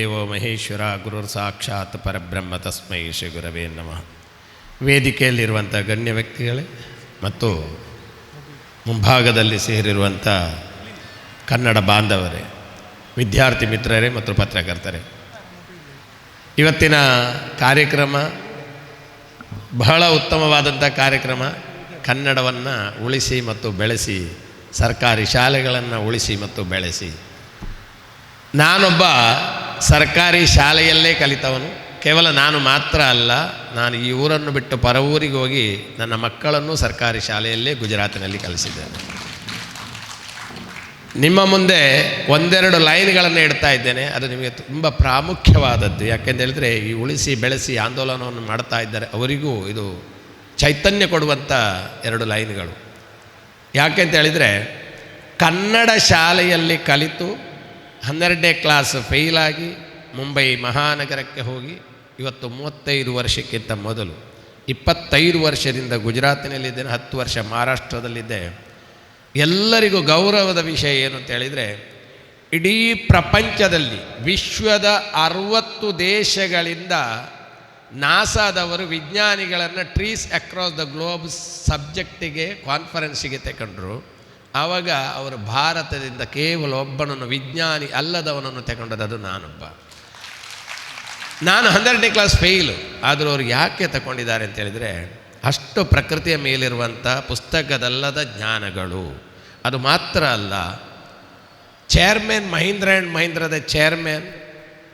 ದೇವೋ ಮಹೇಶ್ವರ, ಗುರುರ್ ಸಾಕ್ಷಾತ್ ಪರಬ್ರಹ್ಮ ತಸ್ಮೈ ಶ್ರೀ ಗುರವೇ ನಮಃ. ವೇದಿಕೆಯಲ್ಲಿರುವಂಥ ಗಣ್ಯ ವ್ಯಕ್ತಿಗಳೇ ಮತ್ತು ಮುಂಭಾಗದಲ್ಲಿ ಸೇರಿರುವಂಥ ಕನ್ನಡ ಬಾಂಧವರೇ, ವಿದ್ಯಾರ್ಥಿ ಮಿತ್ರರೇ ಮತ್ತು ಪತ್ರಕರ್ತರೇ. ಇವತ್ತಿನ ಕಾರ್ಯಕ್ರಮ ಬಹಳ ಉತ್ತಮವಾದಂಥ ಕಾರ್ಯಕ್ರಮ. ಕನ್ನಡವನ್ನು ಉಳಿಸಿ ಮತ್ತು ಬೆಳೆಸಿ, ಸರ್ಕಾರಿ ಶಾಲೆಗಳನ್ನು ಉಳಿಸಿ ಮತ್ತು ಬೆಳೆಸಿ. ನಾನೊಬ್ಬ ಸರ್ಕಾರಿ ಶಾಲೆಯಲ್ಲೇ ಕಲಿತವನು. ಕೇವಲ ನಾನು ಮಾತ್ರ ಅಲ್ಲ, ನಾನು ಈ ಊರನ್ನು ಬಿಟ್ಟು ಪರ ಊರಿಗೆ ಹೋಗಿ ನನ್ನ ಮಕ್ಕಳನ್ನು ಸರ್ಕಾರಿ ಶಾಲೆಯಲ್ಲೇ ಗುಜರಾತಿನಲ್ಲಿ ಕಲಿಸಿದ್ದೇನೆ. ನಿಮ್ಮ ಮುಂದೆ ಒಂದೆರಡು ಲೈನ್ಗಳನ್ನು ಇಡ್ತಾ ಇದ್ದೇನೆ. ಅದು ನಿಮಗೆ ತುಂಬ ಪ್ರಾಮುಖ್ಯವಾದದ್ದು. ಯಾಕೆಂತ ಹೇಳಿದರೆ ಈ ಉಳಿಸಿ ಬೆಳೆಸಿ ಆಂದೋಲನವನ್ನು ಮಾಡ್ತಾ ಇದ್ದಾರೆ. ಅವರಿಗೂ ಇದು ಚೈತನ್ಯ ಕೊಡುವಂಥ ಎರಡು ಲೈನ್ಗಳು. ಯಾಕೆಂತ ಹೇಳಿದರೆ ಕನ್ನಡ ಶಾಲೆಯಲ್ಲಿ ಕಲಿತು ಹನ್ನೆರಡನೇ ಕ್ಲಾಸ್ ಫೇಲಾಗಿ ಮುಂಬೈ ಮಹಾನಗರಕ್ಕೆ ಹೋಗಿ ಇವತ್ತು ಮೂವತ್ತೈದು ವರ್ಷಕ್ಕಿಂತ ಮೊದಲು, ಇಪ್ಪತ್ತೈದು ವರ್ಷದಿಂದ ಗುಜರಾತಿನಲ್ಲಿದ್ದೇನೆ, ಹತ್ತು ವರ್ಷ ಮಹಾರಾಷ್ಟ್ರದಲ್ಲಿದ್ದೆ. ಎಲ್ಲರಿಗೂ ಗೌರವದ ವಿಷಯ ಏನು ಅಂತ ಹೇಳಿದರೆ, ಇಡೀ ಪ್ರಪಂಚದಲ್ಲಿ ವಿಶ್ವದ ಅರವತ್ತು ದೇಶಗಳಿಂದ ನಾಸಾದವರು ವಿಜ್ಞಾನಿಗಳನ್ನು ಟ್ರೀಸ್ ಅಕ್ರಾಸ್ ದ ಗ್ಲೋಬ್ ಸಬ್ಜೆಕ್ಟಿಗೆ ಕಾನ್ಫರೆನ್ಸಿಗೆ ತಗೊಂಡ್ರು ಆವಾಗ ಅವರು ಭಾರತದಿಂದ ಕೇವಲ ಒಬ್ಬನನ್ನು ವಿಜ್ಞಾನಿ ಅಲ್ಲದವನನ್ನು ತಗೊಂಡದ್ದು ಅದು ನಾನೊಬ್ಬ. ನಾನು ಹನ್ನೆರಡನೇ ಕ್ಲಾಸ್ ಫೇಲು ಆದರೂ ಅವರು ಯಾಕೆ ತಗೊಂಡಿದ್ದಾರೆ ಅಂತ ಹೇಳಿದರೆ, ಅಷ್ಟು ಪ್ರಕೃತಿಯ ಮೇಲಿರುವಂಥ ಪುಸ್ತಕದಲ್ಲದ ಜ್ಞಾನಗಳು. ಅದು ಮಾತ್ರ ಅಲ್ಲ ಚೇರ್ಮನ್ ಮಹೀಂದ್ರ ಆ್ಯಂಡ್ ಮಹೀಂದ್ರದ ಚೇರ್ಮನ್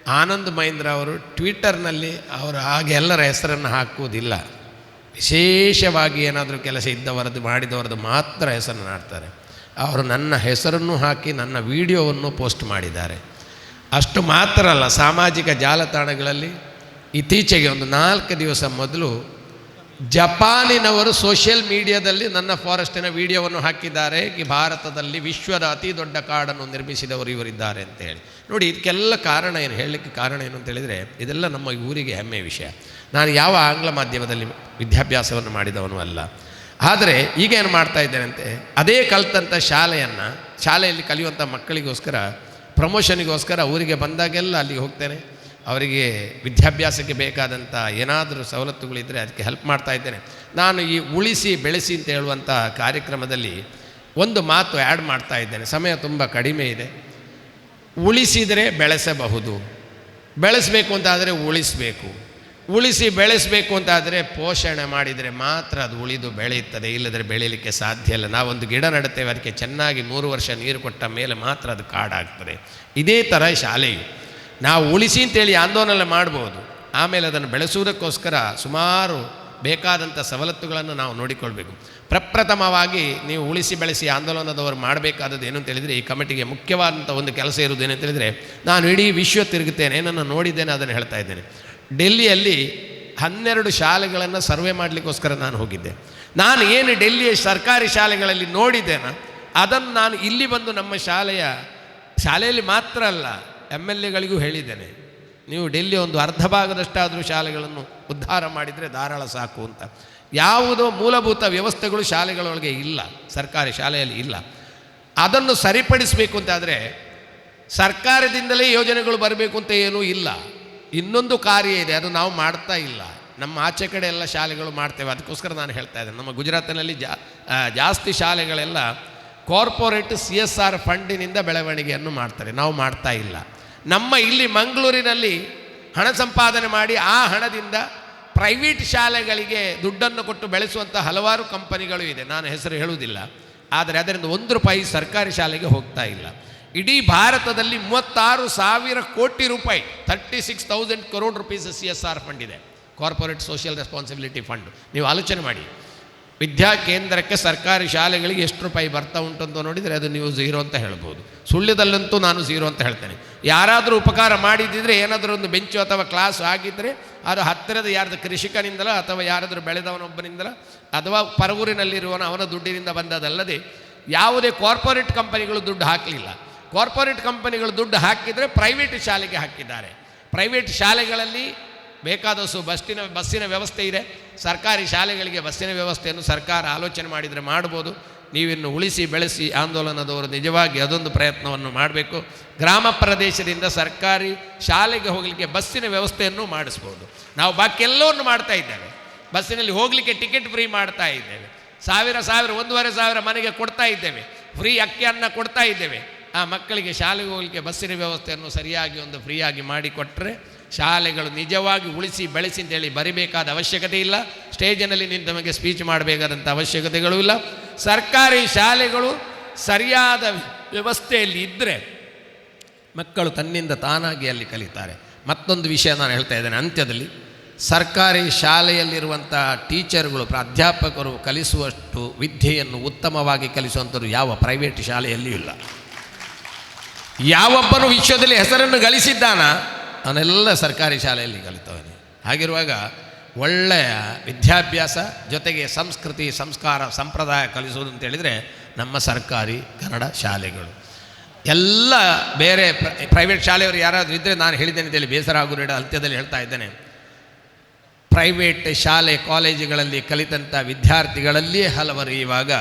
ಆನಂದ್ ಮಹೀಂದ್ರ ಅವರು ಟ್ವಿಟರ್ನಲ್ಲಿ ಅವರು ಹಾಗೆ ಎಲ್ಲರ ಹೆಸರನ್ನು ಹಾಕುವುದಿಲ್ಲ. ವಿಶೇಷವಾಗಿ ಏನಾದರೂ ಕೆಲಸ ಇದ್ದವರದ್ದು ಮಾಡಿದವರದ್ದು ಮಾತ್ರ ಹೆಸರನ್ನು ಹಾಡ್ತಾರೆ. ಅವರು ನನ್ನ ಹೆಸರನ್ನು ಹಾಕಿ ನನ್ನ ವಿಡಿಯೋವನ್ನು ಪೋಸ್ಟ್ ಮಾಡಿದ್ದಾರೆ. ಅಷ್ಟು ಮಾತ್ರ ಅಲ್ಲ, ಸಾಮಾಜಿಕ ಜಾಲತಾಣಗಳಲ್ಲಿ ಇತ್ತೀಚೆಗೆ ಒಂದು ನಾಲ್ಕು ದಿವಸ ಮೊದಲು ಜಪಾನಿನವರು ಸೋಷಿಯಲ್ ಮೀಡಿಯಾದಲ್ಲಿ ನನ್ನ ಫಾರೆಸ್ಟಿನ ವಿಡಿಯೋವನ್ನು ಹಾಕಿದ್ದಾರೆ. ಭಾರತದಲ್ಲಿ ವಿಶ್ವದ ಅತಿ ದೊಡ್ಡ ಕಾಡನ್ನು ನಿರ್ಮಿಸಿದವರು ಇವರಿದ್ದಾರೆ ಅಂತ ಹೇಳಿ. ನೋಡಿ, ಇದಕ್ಕೆಲ್ಲ ಕಾರಣ ಏನು, ಹೇಳಲಿಕ್ಕೆ ಕಾರಣ ಏನು ಅಂತ ಹೇಳಿದರೆ, ಇದೆಲ್ಲ ನಮ್ಮ ಊರಿಗೆ ಹೆಮ್ಮೆಯ ವಿಷಯ. ನಾನು ಯಾವ ಆಂಗ್ಲ ಮಾಧ್ಯಮದಲ್ಲಿ ವಿದ್ಯಾಭ್ಯಾಸವನ್ನು ಮಾಡಿದವನು ಅಲ್ಲ. ಆದರೆ ಈಗ ಏನು ಮಾಡ್ತಾ ಇದ್ದೇನೆಂತೆ? ಅದೇ ಕಲ್ತಂಥ ಶಾಲೆಯನ್ನು, ಶಾಲೆಯಲ್ಲಿ ಕಲಿಯುವಂಥ ಮಕ್ಕಳಿಗೋಸ್ಕರ, ಪ್ರಮೋಷನಿಗೋಸ್ಕರ ಊರಿಗೆ ಬಂದಾಗೆಲ್ಲ ಅಲ್ಲಿಗೆ ಹೋಗ್ತೇನೆ. ಅವರಿಗೆ ವಿದ್ಯಾಭ್ಯಾಸಕ್ಕೆ ಬೇಕಾದಂಥ ಏನಾದರೂ ಸವಲತ್ತುಗಳಿದ್ದರೆ ಅದಕ್ಕೆ ಹೆಲ್ಪ್ ಮಾಡ್ತಾ ಇದ್ದೇನೆ. ನಾನು ಈ ಉಳಿಸಿ ಬೆಳೆಸಿ ಅಂತ ಹೇಳುವಂಥ ಕಾರ್ಯಕ್ರಮದಲ್ಲಿ ಒಂದು ಮಾತು ಆ್ಯಡ್ ಮಾಡ್ತಾ ಇದ್ದೇನೆ. ಸಮಯ ತುಂಬ ಕಡಿಮೆ ಇದೆ. ಉಳಿಸಿದರೆ ಬೆಳೆಸಬಹುದು. ಬೆಳೆಸಬೇಕು ಅಂತಾದರೆ ಉಳಿಸಬೇಕು. ಉಳಿಸಿ ಬೆಳೆಸಬೇಕು ಅಂತಾದರೆ ಪೋಷಣೆ ಮಾಡಿದರೆ ಮಾತ್ರ ಅದು ಉಳಿದು ಬೆಳೆಯುತ್ತದೆ. ಇಲ್ಲದ್ರೆ ಬೆಳೀಲಿಕ್ಕೆ ಸಾಧ್ಯ ಇಲ್ಲ. ನಾವೊಂದು ಗಿಡ ನಡುತ್ತೇವೆ, ಅದಕ್ಕೆ ಚೆನ್ನಾಗಿ ಮೂರು ವರ್ಷ ನೀರು ಕೊಟ್ಟ ಮೇಲೆ ಮಾತ್ರ ಅದು ಕಾಡಾಗ್ತದೆ. ಇದೇ ಥರ ಶಾಲೆಯು. ನಾವು ಉಳಿಸಿ ಅಂತೇಳಿ ಆಂದೋಲನ ಮಾಡ್ಬೋದು. ಆಮೇಲೆ ಅದನ್ನು ಬೆಳೆಸುವುದಕ್ಕೋಸ್ಕರ ಸುಮಾರು ಬೇಕಾದಂಥ ಸವಲತ್ತುಗಳನ್ನು ನಾವು ನೋಡಿಕೊಳ್ಬೇಕು. ಪ್ರಪ್ರಥಮವಾಗಿ ನೀವು ಉಳಿಸಿ ಬೆಳೆಸಿ ಆಂದೋಲನದವರು ಮಾಡಬೇಕಾದದ್ದು ಏನು ಅಂತ ಹೇಳಿದರೆ, ಈ ಕಮಿಟಿಗೆ ಮುಖ್ಯವಾದಂಥ ಒಂದು ಕೆಲಸ ಇರುವುದು ಅಂತ ಹೇಳಿದರೆ, ನಾನು ಇಡೀ ವಿಶ್ವ ತಿರುಗುತ್ತೇನೆ, ಏನನ್ನು ನೋಡಿದ್ದೇನೆ ಅದನ್ನು ಹೇಳ್ತಾ ಇದ್ದೇನೆ. ಡೆಲ್ಲಿಯಲ್ಲಿ ಹನ್ನೆರಡು ಶಾಲೆಗಳನ್ನು ಸರ್ವೆ ಮಾಡಲಿಕ್ಕೋಸ್ಕರ ನಾನು ಹೋಗಿದ್ದೆ. ನಾನು ಏನು ಡೆಲ್ಲಿಯ ಸರ್ಕಾರಿ ಶಾಲೆಗಳಲ್ಲಿ ನೋಡಿದ್ದೇನೋ, ಅದನ್ನು ನಾನು ಇಲ್ಲಿ ಬಂದು ನಮ್ಮ ಶಾಲೆಯ, ಶಾಲೆಯಲ್ಲಿ ಮಾತ್ರ ಅಲ್ಲ ಎಂ ಎಲ್ ಎಗಳಿಗೂ ಹೇಳಿದ್ದೇನೆ. ನೀವು ಡೆಲ್ಲಿ ಒಂದು ಅರ್ಧ ಭಾಗದಷ್ಟಾದರೂ ಶಾಲೆಗಳನ್ನು ಉದ್ಧಾರ ಮಾಡಿದರೆ ಧಾರಾಳ ಸಾಕು ಅಂತ. ಯಾವುದೋ ಮೂಲಭೂತ ವ್ಯವಸ್ಥೆಗಳು ಶಾಲೆಗಳೊಳಗೆ ಇಲ್ಲ, ಸರ್ಕಾರಿ ಶಾಲೆಯಲ್ಲಿ ಇಲ್ಲ. ಅದನ್ನು ಸರಿಪಡಿಸಬೇಕು ಅಂತಾದರೆ ಸರ್ಕಾರದಿಂದಲೇ ಯೋಜನೆಗಳು ಬರಬೇಕು ಅಂತ ಏನೂ ಇಲ್ಲ. ಇನ್ನೊಂದು ಕಾರ್ಯ ಇದೆ, ಅದು ನಾವು ಮಾಡ್ತಾ ಇಲ್ಲ. ನಮ್ಮ ಆಚೆ ಕಡೆ ಎಲ್ಲ ಶಾಲೆಗಳು ಮಾಡ್ತೇವೆ, ಅದಕ್ಕೋಸ್ಕರ ನಾನು ಹೇಳ್ತಾ ಇದ್ದೇನೆ. ನಮ್ಮ ಗುಜರಾತಿನಲ್ಲಿ ಜಾ ಜಾಸ್ತಿ ಶಾಲೆಗಳೆಲ್ಲ ಕಾರ್ಪೊರೇಟ್ ಸಿ ಎಸ್ ಆರ್ ಫಂಡಿನಿಂದ ಬೆಳವಣಿಗೆಯನ್ನು ಮಾಡ್ತಾರೆ, ನಾವು ಮಾಡ್ತಾ ಇಲ್ಲ. ನಮ್ಮ ಇಲ್ಲಿ ಮಂಗಳೂರಿನಲ್ಲಿ ಹಣ ಸಂಪಾದನೆ ಮಾಡಿ ಆ ಹಣದಿಂದ ಪ್ರೈವೇಟ್ ಶಾಲೆಗಳಿಗೆ ದುಡ್ಡನ್ನು ಕೊಟ್ಟು ಬೆಳೆಸುವಂಥ ಹಲವಾರು ಕಂಪನಿಗಳು ಇದೆ. ನಾನು ಹೆಸರು ಹೇಳುವುದಿಲ್ಲ, ಆದರೆ ಅದರಿಂದ ಒಂದು ರೂಪಾಯಿ ಸರ್ಕಾರಿ ಶಾಲೆಗೆ ಹೋಗ್ತಾ ಇಲ್ಲ. ಇಡೀ ಭಾರತದಲ್ಲಿ ಮೂವತ್ತಾರು ಸಾವಿರ ಕೋಟಿ ರೂಪಾಯಿ thirty six thousand crore rupees C S R fund ಇದೆ. ಕಾರ್ಪೊರೇಟ್ ಸೋಷಿಯಲ್ ರೆಸ್ಪಾನ್ಸಿಬಿಲಿಟಿ ಫಂಡ್ ನೀವು ಆಲೋಚನೆ ಮಾಡಿ. ವಿದ್ಯಾ ಕೇಂದ್ರಕ್ಕೆ ಸರ್ಕಾರಿ ಶಾಲೆಗಳಿಗೆ ಎಷ್ಟು ರೂಪಾಯಿ ಬರ್ತಾ ಉಂಟು ಅಂತ ನೋಡಿದರೆ ಅದು ನೀವು ಝೀರೋ ಅಂತ ಹೇಳ್ಬೋದು. ಸುಳ್ಳ್ಯದಲ್ಲಂತೂ ನಾನು ಝೀರೋ ಅಂತ ಹೇಳ್ತೇನೆ. ಯಾರಾದರೂ ಉಪಕಾರ ಮಾಡಿದ್ದಿದ್ರೆ ಏನಾದರೂ ಒಂದು ಬೆಂಚು ಅಥವಾ ಕ್ಲಾಸ್ ಆಗಿದ್ದರೆ ಅದು ಹತ್ತಿರದ ಯಾರ್ದು ಕೃಷಿಕನಿಂದಲ ಅಥವಾ ಯಾರಾದರೂ ಬೆಳೆದವನೊಬ್ಬನಿಂದಲ ಅಥವಾ ಪರವೂರಿನಲ್ಲಿರುವವನ ಅವನ ದುಡ್ಡಿನಿಂದ ಬಂದದಲ್ಲದೆ ಯಾವುದೇ ಕಾರ್ಪೊರೇಟ್ ಕಂಪನಿಗಳು ದುಡ್ಡು ಹಾಕಲಿಲ್ಲ. ಕಾರ್ಪೊರೇಟ್ ಕಂಪನಿಗಳು ದುಡ್ಡು ಹಾಕಿದರೆ ಪ್ರೈವೇಟ್ ಶಾಲೆಗೆ ಹಾಕಿದ್ದಾರೆ. ಪ್ರೈವೇಟ್ ಶಾಲೆಗಳಲ್ಲಿ ಬೇಕಾದಷ್ಟು ಬಸ್ಸಿನ ಬಸ್ಸಿನ ವ್ಯವಸ್ಥೆ ಇದೆ. ಸರ್ಕಾರಿ ಶಾಲೆಗಳಿಗೆ ಬಸ್ಸಿನ ವ್ಯವಸ್ಥೆಯನ್ನು ಸರ್ಕಾರ ಆಲೋಚನೆ ಮಾಡಿದರೆ ಮಾಡ್ಬೋದು. ನೀವಿನ್ನು ಉಳಿಸಿ ಬೆಳೆಸಿ ಆಂದೋಲನದವರು ನಿಜವಾಗಿ ಅದೊಂದು ಪ್ರಯತ್ನವನ್ನು ಮಾಡಬೇಕು. ಗ್ರಾಮ ಪ್ರದೇಶದಿಂದ ಸರ್ಕಾರಿ ಶಾಲೆಗೆ ಹೋಗಲಿಕ್ಕೆ ಬಸ್ಸಿನ ವ್ಯವಸ್ಥೆಯನ್ನು ಮಾಡಿಸ್ಬೋದು. ನಾವು ಬಾಕಿ ಎಲ್ಲವನ್ನು ಮಾಡ್ತಾ ಇದ್ದೇವೆ. ಬಸ್ಸಿನಲ್ಲಿ ಹೋಗಲಿಕ್ಕೆ ಟಿಕೆಟ್ ಫ್ರೀ ಮಾಡ್ತಾ ಇದ್ದೇವೆ. ಸಾವಿರ ಸಾವಿರ, ಒಂದೂವರೆ ಸಾವಿರ ಮನೆಗೆ ಕೊಡ್ತಾ ಇದ್ದೇವೆ. ಫ್ರೀ ಅಕ್ಕಿ ಅನ್ನ ಕೊಡ್ತಾ ಇದ್ದೇವೆ. ಆ ಮಕ್ಕಳಿಗೆ ಶಾಲೆಗೆ ಹೋಗಲಿಕ್ಕೆ ಬಸ್ಸಿನ ವ್ಯವಸ್ಥೆಯನ್ನು ಸರಿಯಾಗಿ ಒಂದು ಫ್ರೀಯಾಗಿ ಮಾಡಿಕೊಟ್ಟರೆ ಶಾಲೆಗಳು ನಿಜವಾಗಿ ಉಳಿಸಿ ಬೆಳೆಸಿ ಅಂತೇಳಿ ಬರಿಬೇಕಾದ ಅವಶ್ಯಕತೆ ಇಲ್ಲ. ಸ್ಟೇಜಿನಲ್ಲಿ ನಿಂತು ನಮಗೆ ಸ್ಪೀಚ್ ಮಾಡಬೇಕಾದಂಥ ಅವಶ್ಯಕತೆಗಳು ಇಲ್ಲ. ಸರ್ಕಾರಿ ಶಾಲೆಗಳು ಸರಿಯಾದ ವ್ಯವಸ್ಥೆಯಲ್ಲಿ ಇದ್ದರೆ ಮಕ್ಕಳು ತನ್ನಿಂದ ತಾನಾಗಿ ಅಲ್ಲಿ ಕಲಿತಾರೆ. ಮತ್ತೊಂದು ವಿಷಯ ನಾನು ಹೇಳ್ತಾ ಇದ್ದೇನೆ ಅಂತ್ಯದಲ್ಲಿ. ಸರ್ಕಾರಿ ಶಾಲೆಯಲ್ಲಿರುವಂಥ ಟೀಚರ್ಗಳು, ಪ್ರಾಧ್ಯಾಪಕರು ಕಲಿಸುವಷ್ಟು ವಿದ್ಯೆಯನ್ನು ಉತ್ತಮವಾಗಿ ಕಲಿಸುವಂಥದ್ದು ಯಾವ ಪ್ರೈವೇಟ್ ಶಾಲೆಯಲ್ಲಿಯೂ ಇಲ್ಲ. ಯಾವೊಬ್ಬನು ವಿಶ್ವದಲ್ಲಿ ಹೆಸರನ್ನು ಗಳಿಸಿದ್ದಾನ, ಅವನೆಲ್ಲ ಸರ್ಕಾರಿ ಶಾಲೆಯಲ್ಲಿ ಕಲಿತವನು. ಹಾಗಿರುವಾಗ ಒಳ್ಳೆಯ ವಿದ್ಯಾಭ್ಯಾಸ ಜೊತೆಗೆ ಸಂಸ್ಕೃತಿ, ಸಂಸ್ಕಾರ, ಸಂಪ್ರದಾಯ ಕಲಿಸುವುದು ಅಂತ ಹೇಳಿದರೆ ನಮ್ಮ ಸರ್ಕಾರಿ ಕನ್ನಡ ಶಾಲೆಗಳು. ಎಲ್ಲ ಬೇರೆ ಪ್ರ- ಪ್ರೈವೇಟ್ ಶಾಲೆಯವರು ಯಾರಾದರೂ ಇದ್ದರೆ ನಾನು ಹೇಳಿದ್ದೇನೆ ಅಂತೇಳಿ ಬೇಸರ ಆಗುವ ಅಂತ್ಯದಲ್ಲಿ ಹೇಳ್ತಾ ಇದ್ದೇನೆ. ಪ್ರೈವೇಟ್ ಶಾಲೆ ಕಾಲೇಜುಗಳಲ್ಲಿ ಕಲಿತಂಥ ವಿದ್ಯಾರ್ಥಿಗಳಲ್ಲಿಯೇ ಹಲವರು ಇವಾಗ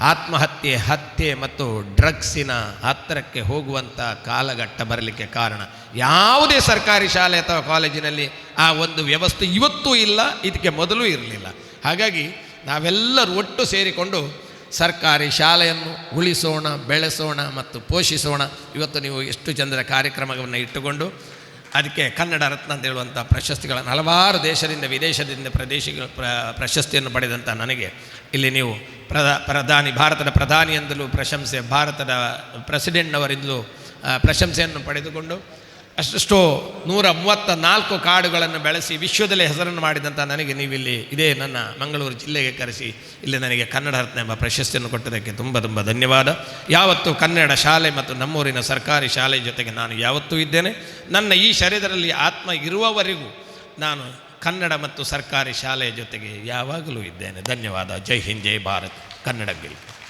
ಆತ್ಮಹತ್ಯೆ, ಹತ್ಯೆ ಮತ್ತು ಡ್ರಗ್ಸಿನ ಹತ್ತಿರಕ್ಕೆ ಹೋಗುವಂಥ ಕಾಲಘಟ್ಟ ಬರಲಿಕ್ಕೆ ಕಾರಣ. ಯಾವುದೇ ಸರ್ಕಾರಿ ಶಾಲೆ ಅಥವಾ ಕಾಲೇಜಿನಲ್ಲಿ ಆ ಒಂದು ವ್ಯವಸ್ಥೆ ಇವತ್ತೂ ಇಲ್ಲ, ಇದಕ್ಕೆ ಮೊದಲು ಇರಲಿಲ್ಲ. ಹಾಗಾಗಿ ನಾವೆಲ್ಲರೂ ಒಟ್ಟು ಸೇರಿಕೊಂಡು ಸರ್ಕಾರಿ ಶಾಲೆಯನ್ನು ಉಳಿಸೋಣ, ಬೆಳೆಸೋಣ ಮತ್ತು ಪೋಷಿಸೋಣ. ಇವತ್ತು ನೀವು ಎಷ್ಟು ಜನರ ಕಾರ್ಯಕ್ರಮವನ್ನು ಇಟ್ಟುಕೊಂಡು ಅದಕ್ಕೆ ಕನ್ನಡ ರತ್ನ ಅಂತ ಹೇಳುವಂಥ ಪ್ರಶಸ್ತಿಗಳನ್ನು ಹಲವಾರು ದೇಶದಿಂದ, ವಿದೇಶದಿಂದ ಪ್ರದೇಶಗಳ ಪ್ರ, ಪ್ರಶಸ್ತಿಯನ್ನು ಪಡೆದಂಥ ನನಗೆ ಇಲ್ಲಿ ನೀವು ಪ್ರಧಾ ಪ್ರಧಾನಿ, ಭಾರತದ ಪ್ರಧಾನಿಯಿಂದಲೂ ಪ್ರಶಂಸೆ, ಭಾರತದ ಪ್ರೆಸಿಡೆಂಟ್ನವರಿಂದಲೂ ಪ್ರಶಂಸೆಯನ್ನು ಪಡೆದುಕೊಂಡು ಅಷ್ಟೆಷ್ಟೋ ನೂರ ಮೂವತ್ತ ನಾಲ್ಕು ಕಾಡುಗಳನ್ನು ಬೆಳೆಸಿ ವಿಶ್ವದಲ್ಲೇ ಹೆಸರನ್ನು ಮಾಡಿದಂಥ ನನಗೆ ನೀವಿಲ್ಲಿ ಇದೇ ನನ್ನ ಮಂಗಳೂರು ಜಿಲ್ಲೆಗೆ ಕರೆಸಿ, ಇಲ್ಲಿ ನನಗೆ ಕನ್ನಡ ರತ್ನ ಎಂಬ ಪ್ರಶಸ್ತಿಯನ್ನು ಕೊಟ್ಟದಕ್ಕೆ ತುಂಬ ತುಂಬ ಧನ್ಯವಾದ. ಯಾವತ್ತೂ ಕನ್ನಡ ಶಾಲೆ ಮತ್ತು ನಮ್ಮೂರಿನ ಸರ್ಕಾರಿ ಶಾಲೆ ಜೊತೆಗೆ ನಾನು ಯಾವತ್ತೂ ಇದ್ದೇನೆ. ನನ್ನ ಈ ಶರೀರದಲ್ಲಿ ಆತ್ಮ ಇರುವವರೆಗೂ ನಾನು ಕನ್ನಡ ಮತ್ತು ಸರ್ಕಾರಿ ಶಾಲೆಯ ಜೊತೆಗೆ ಯಾವಾಗಲೂ ಇದ್ದೇನೆ. ಧನ್ಯವಾದ. ಜೈ ಹಿಂದ್, ಜೈ ಭಾರತ್. ಕನ್ನಡ ಗೆಲ್